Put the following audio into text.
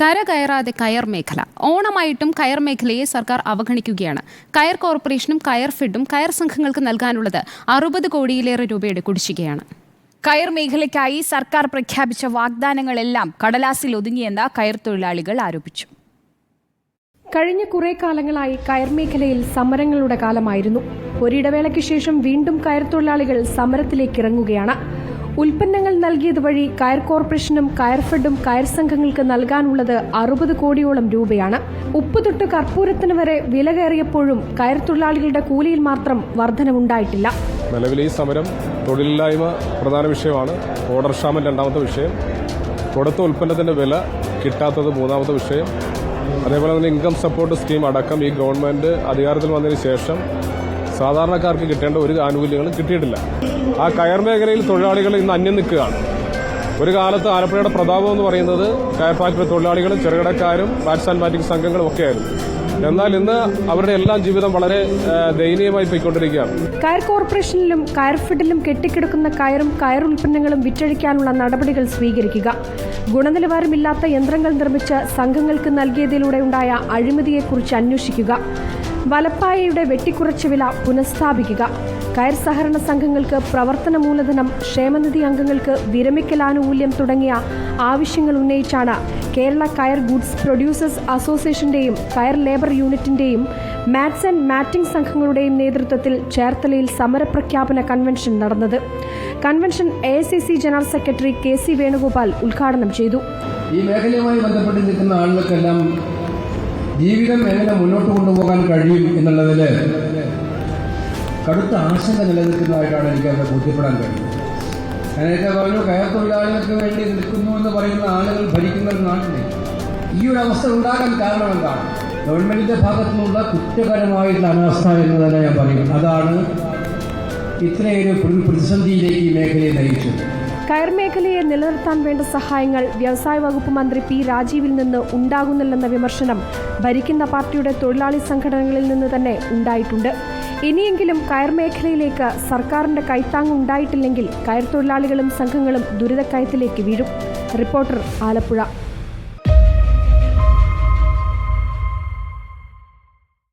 കര കയറാതെ കയർ മേഖല. ഓണമായിട്ടും കയർ മേഖലയെ സർക്കാർ അവഗണിക്കുകയാണ്. കയർ കോർപ്പറേഷനും കയർ ഫെഡും കയർ സംഘങ്ങൾക്ക് നൽകാനുള്ളത് അറുപത് കോടിയിലേറെ രൂപയുടെ കുടിശ്ശികയാണ്. കയർ മേഖലയ്ക്കായി സർക്കാർ പ്രഖ്യാപിച്ച വാഗ്ദാനങ്ങളെല്ലാം കടലാസിൽ ഒതുങ്ങിയെന്ന് കയർ തൊഴിലാളികൾ ആരോപിച്ചു. കഴിഞ്ഞ കുറേ കാലങ്ങളായി കയർ മേഖലയിൽ സമരങ്ങളുടെ കാലമായിരുന്നു. ഒരിടവേളയ്ക്ക് ശേഷം വീണ്ടും കയർ തൊഴിലാളികൾ സമരത്തിലേക്ക് ഇറങ്ങുകയാണ്. ഉൽപ്പന്നങ്ങൾ നൽകിയത് വഴി കയർ കോർപ്പറേഷനും കയർഫെഡും കയർ സംഘങ്ങൾക്ക് നൽകാനുള്ളത് അറുപത് കോടിയോളം രൂപയാണ്. ഉപ്പ് തൊട്ട് കർപ്പൂരത്തിന് വരെ വില കയറിയപ്പോഴും കയർ തൊഴിലാളികളുടെ കൂലിയിൽ മാത്രം വർധനവുണ്ടായിട്ടില്ല. നിലവിൽ ഈ സമരം തൊഴിലില്ലായ്മ പ്രധാന വിഷയമാണ്. ഓർഡർ ക്ഷാമം രണ്ടാമത്തെ വിഷയം. കൊടുത്ത ഉൽപ്പന്നത്തിന്റെ വില കിട്ടാത്തത് മൂന്നാമത്തെ വിഷയം. അതേപോലെ തന്നെ ഇൻകം സപ്പോർട്ട് സ്കീം അടക്കം ഈ ഗവൺമെന്റ് അധികാരത്തിൽ വന്നതിന് ശേഷം സാധാരണക്കാർക്ക് കിട്ടേണ്ട ഒരു ആനുകൂല്യങ്ങളും കിട്ടിയിട്ടില്ല. ആ കയർ മേഖലയിൽ തൊഴിലാളികൾ ഇന്ന് അന്യം നിൽക്കുകയാണ്. ഒരു കാലത്ത് ആലപ്പുഴയുടെ പ്രതാപം എന്ന് പറയുന്നത് കയർ ഫാക്ടറി തൊഴിലാളികളും ചെറുകിടക്കാരും ബാറ്റ്സ് ആൻഡ് ബാറ്റിംഗ് സംഘങ്ങളും ഒക്കെയായിരുന്നു. എന്നാൽ ഇന്ന് അവരുടെ എല്ലാം ജീവിതം വളരെ ദയനീയമായി പോയിക്കൊണ്ടിരിക്കുകയാണ്. കയർ കോർപ്പറേഷനിലും കയർ ഫെഡിലും കെട്ടിക്കിടക്കുന്ന കയറും കയർ ഉൽപ്പന്നങ്ങളും വിറ്റഴിക്കാനുള്ള നടപടികൾ സ്വീകരിക്കുക. ഗുണനിലവാരമില്ലാത്ത യന്ത്രങ്ങൾ നിർമ്മിച്ച് സംഘങ്ങൾക്ക് നൽകിയതിലൂടെ ഉണ്ടായ അഴിമതിയെക്കുറിച്ച് അന്വേഷിക്കുക. വലപ്പായയുടെ വെട്ടിക്കുറച്ച വില പുനഃസ്ഥാപിക്കുക. കയർ സഹകരണ സംഘങ്ങൾക്ക് പ്രവർത്തന മൂലധനം ക്ഷേമനിധി അംഗങ്ങൾക്ക് വിരമിക്കൽ ആനുകൂല്യം തുടങ്ങിയ ആവശ്യങ്ങൾ ഉന്നയിച്ചാണ് കേരള കയർ ഗുഡ്സ് പ്രൊഡ്യൂസേഴ്സ് അസോസിയേഷന്റെയും കയർ ലേബർ യൂണിറ്റിന്റെയും മാറ്റ്സ് ആൻഡ് മാറ്റിംഗ് സംഘങ്ങളുടെയും നേതൃത്വത്തിൽ ചേർത്തലയിൽ സമരപ്രഖ്യാപന കൺവെൻഷൻ നടന്നത്. Convention A general secretary K C Venugopal ഉദ്ഘാടനം ചെയ്തു. ഈ മേഖലയുമായി ബന്ധപ്പെട്ട് നിൽക്കുന്ന ആളുകൾക്കെല്ലാം ജീവിതം എങ്ങനെ മുന്നോട്ട് കൊണ്ടുപോകാൻ കഴിയും എന്നുള്ളതിൽ കടുത്ത ആശങ്ക നിലനിൽക്കുന്നതായിട്ടാണ് എനിക്ക് അവിടെ ബോധ്യപ്പെടാൻ കഴിയുന്നത്. ഞാനൊക്കെ പറഞ്ഞു കയർ തൊഴിലാളികൾക്ക് വേണ്ടി നിൽക്കുന്നു എന്ന് പറയുന്ന ആളുകൾ ഭരിക്കുന്ന ഒരു നാട്ടിൽ ഈ ഒരു അവസ്ഥ ഉണ്ടാകാൻ കാരണം എന്താണ്? ഗവൺമെന്റിന്റെ ഭാഗത്തു നിന്നുള്ള കുറ്റകരമായിട്ടുള്ള അനാസ്ഥ എന്ന് തന്നെ ഞാൻ പറയും അതാണ് ഇത്രയൊരു പ്രതി- പ്രതിസന്ധിയിലേക്ക് ഈ മേഖലയെ നയിച്ചത്. കയർ മേഖലയെ നിലനിർത്താൻ വേണ്ട സഹായങ്ങൾ വ്യവസായ വകുപ്പ് മന്ത്രി പി രാജീവിൽ നിന്ന് ഉണ്ടാകുന്നില്ലെന്ന വിമർശനം ഭരിക്കുന്ന പാർട്ടിയുടെ തൊഴിലാളി സംഘടനകളിൽ നിന്ന് തന്നെ ഉണ്ടായിട്ടുണ്ട്. ഇനിയെങ്കിലും കയർ മേഖലയിലേക്ക് സർക്കാരിന്റെ കൈത്താങ് ഉണ്ടായിട്ടില്ലെങ്കിൽ കയർ തൊഴിലാളികളും സംഘങ്ങളും ദുരിതക്കയത്തിലേക്ക് വീഴും. റിപ്പോർട്ടർ ആലപ്പുഴ.